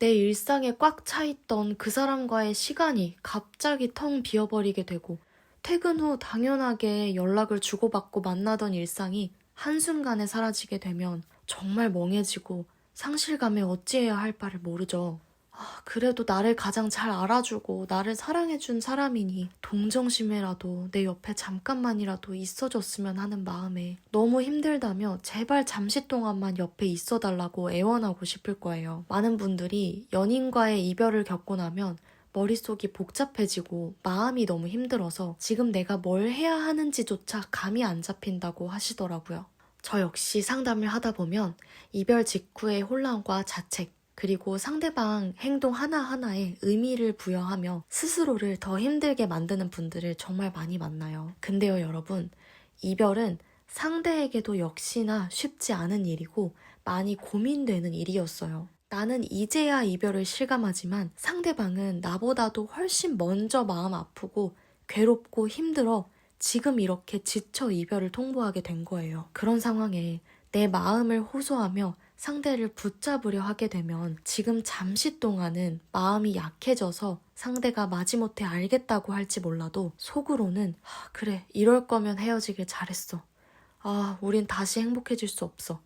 내 일상에 꽉 차있던 그 사람과의 시간이 갑자기 텅 비어버리게 되고 퇴근 후 당연하게 연락을 주고받고 만나던 일상이 한순간에 사라지게 되면 정말 멍해지고 상실감에 어찌해야 할 바를 모르죠. 아, 그래도 나를 가장 잘 알아주고 나를 사랑해준 사람이니 동정심에라도 내 옆에 잠깐만이라도 있어줬으면 하는 마음에 너무 힘들다며 제발 잠시 동안만 옆에 있어달라고 애원하고 싶을 거예요. 많은 분들이 연인과의 이별을 겪고 나면 머릿속이 복잡해지고 마음이 너무 힘들어서 지금 내가 뭘 해야 하는지조차 감이 안 잡힌다고 하시더라고요. 저 역시 상담을 하다 보면 이별 직후의 혼란과 자책, 그리고 상대방 행동 하나하나에 의미를 부여하며 스스로를 더 힘들게 만드는 분들을 정말 많이 만나요. 근데요, 여러분. 이별은 상대에게도 역시나 쉽지 않은 일이고 많이 고민되는 일이었어요. 나는 이제야 이별을 실감하지만 상대방은 나보다도 훨씬 먼저 마음 아프고 괴롭고 힘들어 지금 이렇게 지쳐 이별을 통보하게 된 거예요. 그런 상황에 내 마음을 호소하며 상대를 붙잡으려 하게 되면 지금 잠시 동안은 마음이 약해져서 상대가 마지못해 알겠다고 할지 몰라도 속으로는 아, 그래 이럴 거면 헤어지길 잘했어. 아 우린 다시 행복해질 수 없어.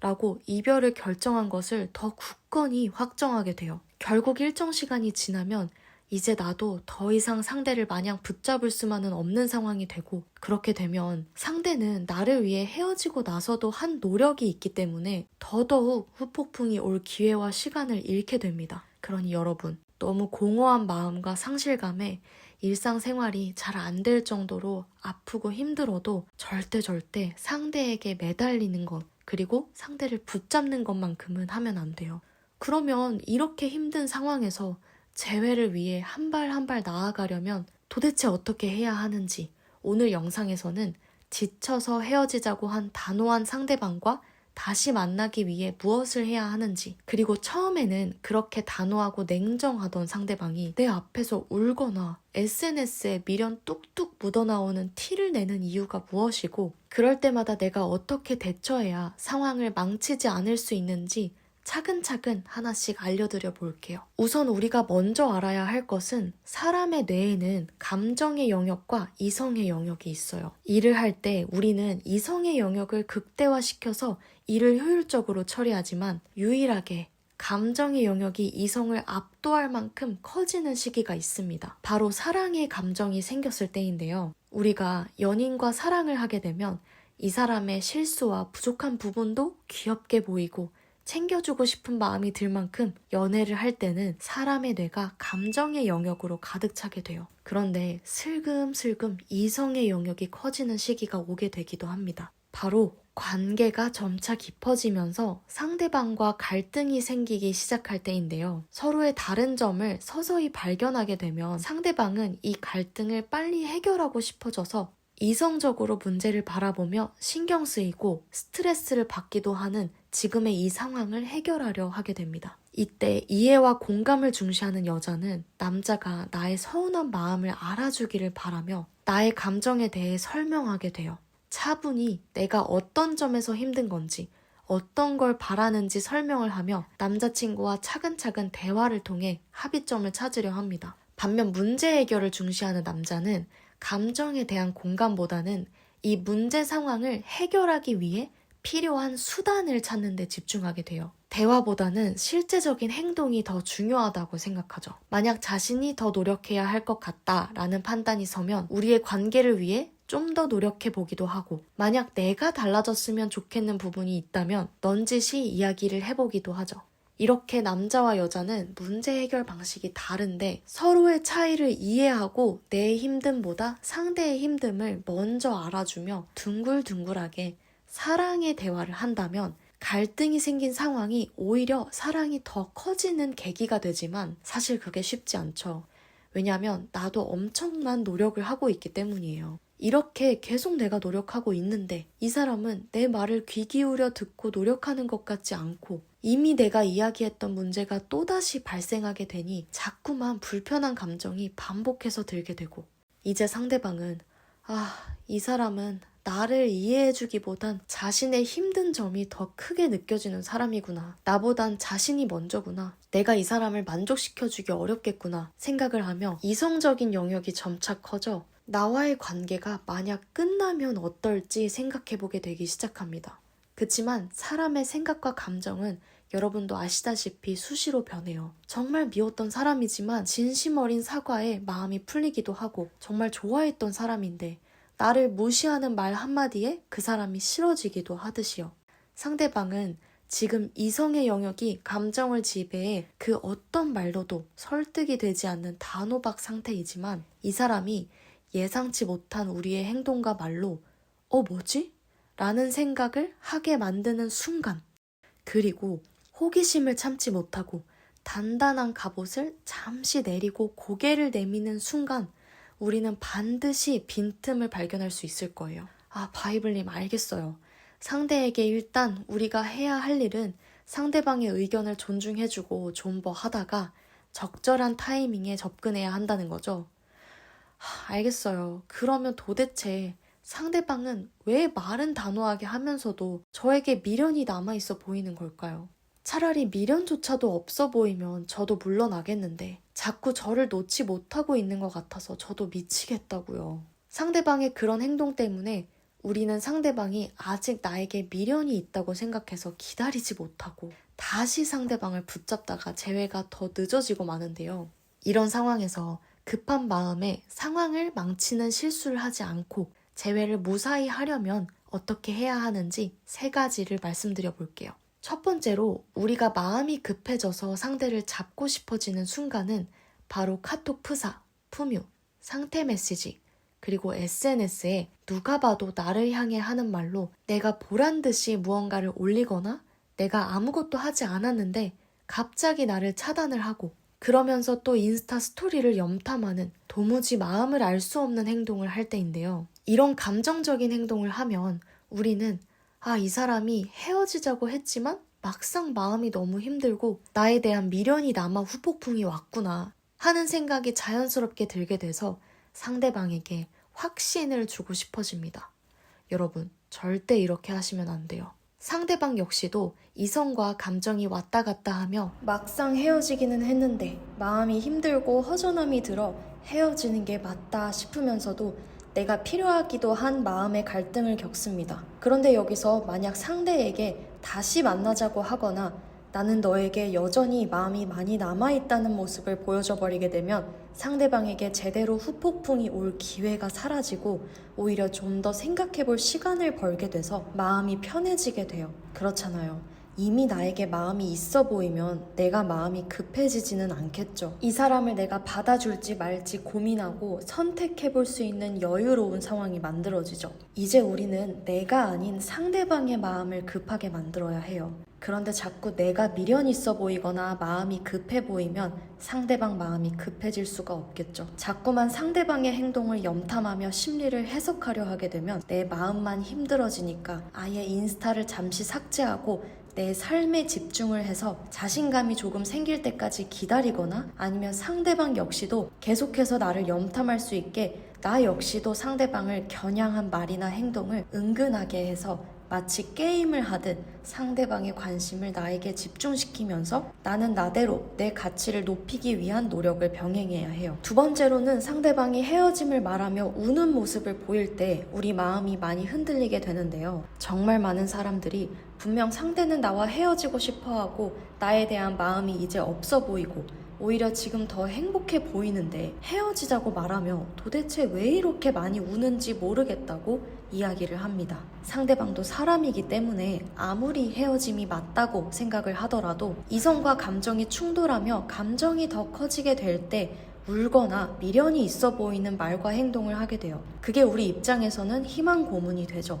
라고 이별을 결정한 것을 더 굳건히 확정하게 돼요. 결국 일정 시간이 지나면 이제 나도 더 이상 상대를 마냥 붙잡을 수만은 없는 상황이 되고 그렇게 되면 상대는 나를 위해 헤어지고 나서도 한 노력이 있기 때문에 더더욱 후폭풍이 올 기회와 시간을 잃게 됩니다. 그러니 여러분 너무 공허한 마음과 상실감에 일상생활이 잘 안 될 정도로 아프고 힘들어도 절대 절대 상대에게 매달리는 것 그리고 상대를 붙잡는 것만큼은 하면 안 돼요. 그러면 이렇게 힘든 상황에서 재회를 위해 한 발 한 발 나아가려면 도대체 어떻게 해야 하는지 오늘 영상에서는 지쳐서 헤어지자고 한 단호한 상대방과 다시 만나기 위해 무엇을 해야 하는지 그리고 처음에는 그렇게 단호하고 냉정하던 상대방이 내 앞에서 울거나 SNS에 미련 뚝뚝 묻어나오는 티를 내는 이유가 무엇이고 그럴 때마다 내가 어떻게 대처해야 상황을 망치지 않을 수 있는지 차근차근 하나씩 알려드려 볼게요. 우선 우리가 먼저 알아야 할 것은 사람의 뇌에는 감정의 영역과 이성의 영역이 있어요. 일을 할 때 우리는 이성의 영역을 극대화시켜서 일을 효율적으로 처리하지만 유일하게 감정의 영역이 이성을 압도할 만큼 커지는 시기가 있습니다. 바로 사랑의 감정이 생겼을 때인데요. 우리가 연인과 사랑을 하게 되면 이 사람의 실수와 부족한 부분도 귀엽게 보이고 챙겨주고 싶은 마음이 들 만큼 연애를 할 때는 사람의 뇌가 감정의 영역으로 가득 차게 돼요. 그런데 슬금슬금 이성의 영역이 커지는 시기가 오게 되기도 합니다. 바로 관계가 점차 깊어지면서 상대방과 갈등이 생기기 시작할 때인데요. 서로의 다른 점을 서서히 발견하게 되면 상대방은 이 갈등을 빨리 해결하고 싶어져서 이성적으로 문제를 바라보며 신경 쓰이고 스트레스를 받기도 하는 지금의 이 상황을 해결하려 하게 됩니다. 이때 이해와 공감을 중시하는 여자는 남자가 나의 서운한 마음을 알아주기를 바라며 나의 감정에 대해 설명하게 돼요. 차분히 내가 어떤 점에서 힘든 건지, 어떤 걸 바라는지 설명을 하며 남자친구와 차근차근 대화를 통해 합의점을 찾으려 합니다. 반면 문제 해결을 중시하는 남자는 감정에 대한 공감보다는 이 문제 상황을 해결하기 위해 필요한 수단을 찾는 데 집중하게 돼요. 대화보다는 실제적인 행동이 더 중요하다고 생각하죠. 만약 자신이 더 노력해야 할 것 같다라는 판단이 서면 우리의 관계를 위해 좀 더 노력해 보기도 하고, 만약 내가 달라졌으면 좋겠는 부분이 있다면 넌지시 이야기를 해보기도 하죠. 이렇게 남자와 여자는 문제 해결 방식이 다른데 서로의 차이를 이해하고 내 힘듦보다 상대의 힘듦을 먼저 알아주며 둥글둥글하게 사랑의 대화를 한다면 갈등이 생긴 상황이 오히려 사랑이 더 커지는 계기가 되지만 사실 그게 쉽지 않죠. 왜냐하면 나도 엄청난 노력을 하고 있기 때문이에요. 이렇게 계속 내가 노력하고 있는데 이 사람은 내 말을 귀 기울여 듣고 노력하는 것 같지 않고 이미 내가 이야기했던 문제가 또다시 발생하게 되니 자꾸만 불편한 감정이 반복해서 들게 되고 이제 상대방은 아, 이 사람은 나를 이해해주기보단 자신의 힘든 점이 더 크게 느껴지는 사람이구나. 나보단 자신이 먼저구나. 내가 이 사람을 만족시켜주기 어렵겠구나 생각을 하며 이성적인 영역이 점차 커져 나와의 관계가 만약 끝나면 어떨지 생각해보게 되기 시작합니다. 그치만 사람의 생각과 감정은 여러분도 아시다시피 수시로 변해요. 정말 미웠던 사람이지만 진심 어린 사과에 마음이 풀리기도 하고 정말 좋아했던 사람인데 나를 무시하는 말 한마디에 그 사람이 싫어지기도 하듯이요. 상대방은 지금 이성의 영역이 감정을 지배해 그 어떤 말로도 설득이 되지 않는 단호박 상태이지만 이 사람이 예상치 못한 우리의 행동과 말로 어 뭐지? 라는 생각을 하게 만드는 순간 그리고 호기심을 참지 못하고 단단한 갑옷을 잠시 내리고 고개를 내미는 순간 우리는 반드시 빈틈을 발견할 수 있을 거예요. 아, 바이블님 알겠어요. 상대에게 일단 우리가 해야 할 일은 상대방의 의견을 존중해주고 존버하다가 적절한 타이밍에 접근해야 한다는 거죠. 하, 알겠어요. 그러면 도대체 상대방은 왜 말은 단호하게 하면서도 저에게 미련이 남아 있어 보이는 걸까요? 차라리 미련조차도 없어 보이면 저도 물러나겠는데 자꾸 저를 놓지 못하고 있는 것 같아서 저도 미치겠다고요. 상대방의 그런 행동 때문에 우리는 상대방이 아직 나에게 미련이 있다고 생각해서 기다리지 못하고 다시 상대방을 붙잡다가 재회가 더 늦어지고 마는데요. 이런 상황에서 급한 마음에 상황을 망치는 실수를 하지 않고 재회를 무사히 하려면 어떻게 해야 하는지 세 가지를 말씀드려 볼게요. 첫 번째로 우리가 마음이 급해져서 상대를 잡고 싶어지는 순간은 바로 카톡 프사, 푸뮤, 상태 메시지, 그리고 SNS에 누가 봐도 나를 향해 하는 말로 내가 보란 듯이 무언가를 올리거나 내가 아무것도 하지 않았는데 갑자기 나를 차단을 하고 그러면서 또 인스타 스토리를 염탐하는 도무지 마음을 알 수 없는 행동을 할 때인데요. 이런 감정적인 행동을 하면 우리는 아, 이 사람이 헤어지자고 했지만 막상 마음이 너무 힘들고 나에 대한 미련이 남아 후폭풍이 왔구나 하는 생각이 자연스럽게 들게 돼서 상대방에게 확신을 주고 싶어집니다. 여러분, 절대 이렇게 하시면 안 돼요. 상대방 역시도 이성과 감정이 왔다 갔다 하며 막상 헤어지기는 했는데 마음이 힘들고 허전함이 들어 헤어지는 게 맞다 싶으면서도 내가 필요하기도 한 마음의 갈등을 겪습니다. 그런데 여기서 만약 상대에게 다시 만나자고 하거나 나는 너에게 여전히 마음이 많이 남아있다는 모습을 보여줘 버리게 되면 상대방에게 제대로 후폭풍이 올 기회가 사라지고 오히려 좀 더 생각해 볼 시간을 벌게 돼서 마음이 편해지게 돼요. 그렇잖아요. 이미 나에게 마음이 있어 보이면 내가 마음이 급해지지는 않겠죠. 이 사람을 내가 받아줄지 말지 고민하고 선택해 볼 수 있는 여유로운 상황이 만들어지죠. 이제 우리는 내가 아닌 상대방의 마음을 급하게 만들어야 해요. 그런데 자꾸 내가 미련 있어 보이거나 마음이 급해 보이면 상대방 마음이 급해질 수가 없겠죠. 자꾸만 상대방의 행동을 염탐하며 심리를 해석하려 하게 되면 내 마음만 힘들어지니까 아예 인스타를 잠시 삭제하고 내 삶에 집중을 해서 자신감이 조금 생길 때까지 기다리거나 아니면 상대방 역시도 계속해서 나를 염탐할 수 있게 나 역시도 상대방을 겨냥한 말이나 행동을 은근하게 해서 마치 게임을 하듯 상대방의 관심을 나에게 집중시키면서 나는 나대로 내 가치를 높이기 위한 노력을 병행해야 해요. 두 번째로는 상대방이 헤어짐을 말하며 우는 모습을 보일 때 우리 마음이 많이 흔들리게 되는데요. 정말 많은 사람들이 분명 상대는 나와 헤어지고 싶어 하고 나에 대한 마음이 이제 없어 보이고 오히려 지금 더 행복해 보이는데 헤어지자고 말하며 도대체 왜 이렇게 많이 우는지 모르겠다고 이야기를 합니다. 상대방도 사람이기 때문에 아무리 헤어짐이 맞다고 생각을 하더라도 이성과 감정이 충돌하며 감정이 더 커지게 될때 울거나 미련이 있어 보이는 말과 행동을 하게 돼요. 그게 우리 입장에서는 희망 고문이 되죠.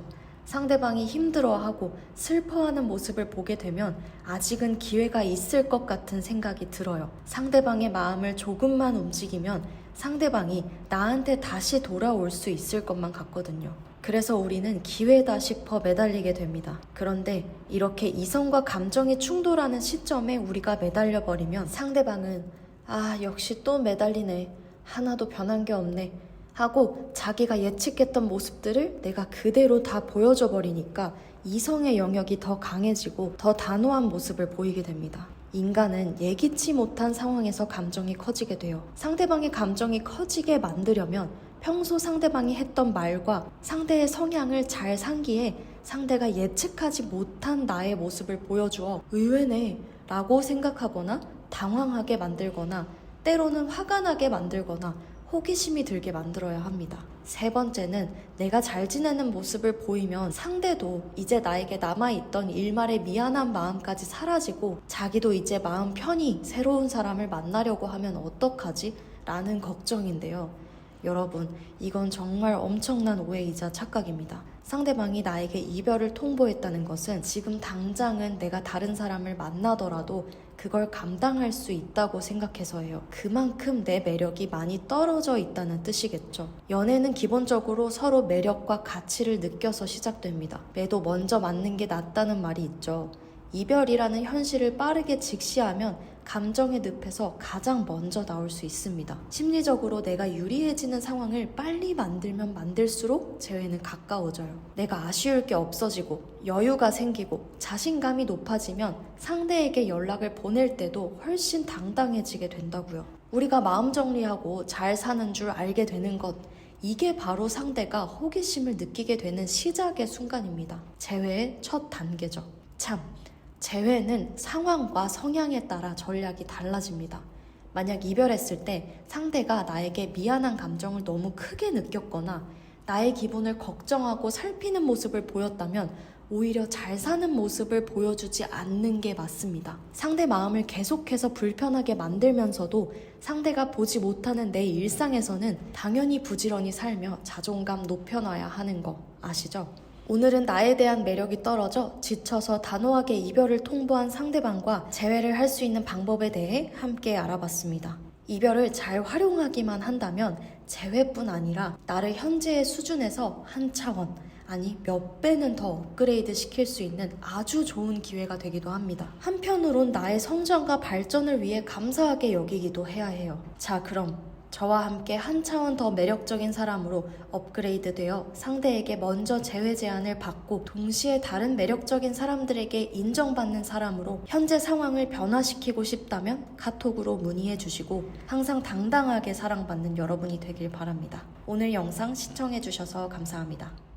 상대방이 힘들어하고 슬퍼하는 모습을 보게 되면 아직은 기회가 있을 것 같은 생각이 들어요. 상대방의 마음을 조금만 움직이면 상대방이 나한테 다시 돌아올 수 있을 것만 같거든요. 그래서 우리는 기회다 싶어 매달리게 됩니다. 그런데 이렇게 이성과 감정이 충돌하는 시점에 우리가 매달려 버리면 상대방은 아, 역시 또 매달리네. 하나도 변한 게 없네. 하고 자기가 예측했던 모습들을 내가 그대로 다 보여줘 버리니까 이성의 영역이 더 강해지고 더 단호한 모습을 보이게 됩니다. 인간은 예기치 못한 상황에서 감정이 커지게 돼요. 상대방의 감정이 커지게 만들려면 평소 상대방이 했던 말과 상대의 성향을 잘 상기해 상대가 예측하지 못한 나의 모습을 보여주어 의외네 라고 생각하거나 당황하게 만들거나 때로는 화가 나게 만들거나 호기심이 들게 만들어야 합니다. 세 번째는 내가 잘 지내는 모습을 보이면 상대도 이제 나에게 남아있던 일말의 미안한 마음까지 사라지고 자기도 이제 마음 편히 새로운 사람을 만나려고 하면 어떡하지? 라는 걱정인데요. 여러분, 이건 정말 엄청난 오해이자 착각입니다. 상대방이 나에게 이별을 통보했다는 것은 지금 당장은 내가 다른 사람을 만나더라도 그걸 감당할 수 있다고 생각해서예요. 그만큼 내 매력이 많이 떨어져 있다는 뜻이겠죠. 연애는 기본적으로 서로 매력과 가치를 느껴서 시작됩니다. 매도 먼저 맞는 게 낫다는 말이 있죠. 이별이라는 현실을 빠르게 직시하면 감정의 늪에서 가장 먼저 나올 수 있습니다. 심리적으로 내가 유리해지는 상황을 빨리 만들면 만들수록 재회는 가까워져요. 내가 아쉬울 게 없어지고 여유가 생기고 자신감이 높아지면 상대에게 연락을 보낼 때도 훨씬 당당해지게 된다고요. 우리가 마음 정리하고 잘 사는 줄 알게 되는 것 이게 바로 상대가 호기심을 느끼게 되는 시작의 순간입니다. 재회의 첫 단계죠. 참, 재회는 상황과 성향에 따라 전략이 달라집니다. 만약 이별했을 때 상대가 나에게 미안한 감정을 너무 크게 느꼈거나 나의 기분을 걱정하고 살피는 모습을 보였다면 오히려 잘 사는 모습을 보여주지 않는 게 맞습니다. 상대 마음을 계속해서 불편하게 만들면서도 상대가 보지 못하는 내 일상에서는 당연히 부지런히 살며 자존감 높여놔야 하는 거 아시죠? 오늘은 나에 대한 매력이 떨어져 지쳐서 단호하게 이별을 통보한 상대방과 재회를 할 수 있는 방법에 대해 함께 알아봤습니다. 이별을 잘 활용하기만 한다면 재회뿐 아니라 나를 현재의 수준에서 한 차원, 아니 몇 배는 더 업그레이드 시킬 수 있는 아주 좋은 기회가 되기도 합니다. 한편으론 나의 성장과 발전을 위해 감사하게 여기기도 해야 해요. 자, 그럼 저와 함께 한 차원 더 매력적인 사람으로 업그레이드 되어 상대에게 먼저 재회 제안을 받고 동시에 다른 매력적인 사람들에게 인정받는 사람으로 현재 상황을 변화시키고 싶다면 카톡으로 문의해 주시고 항상 당당하게 사랑받는 여러분이 되길 바랍니다. 오늘 영상 시청해 주셔서 감사합니다.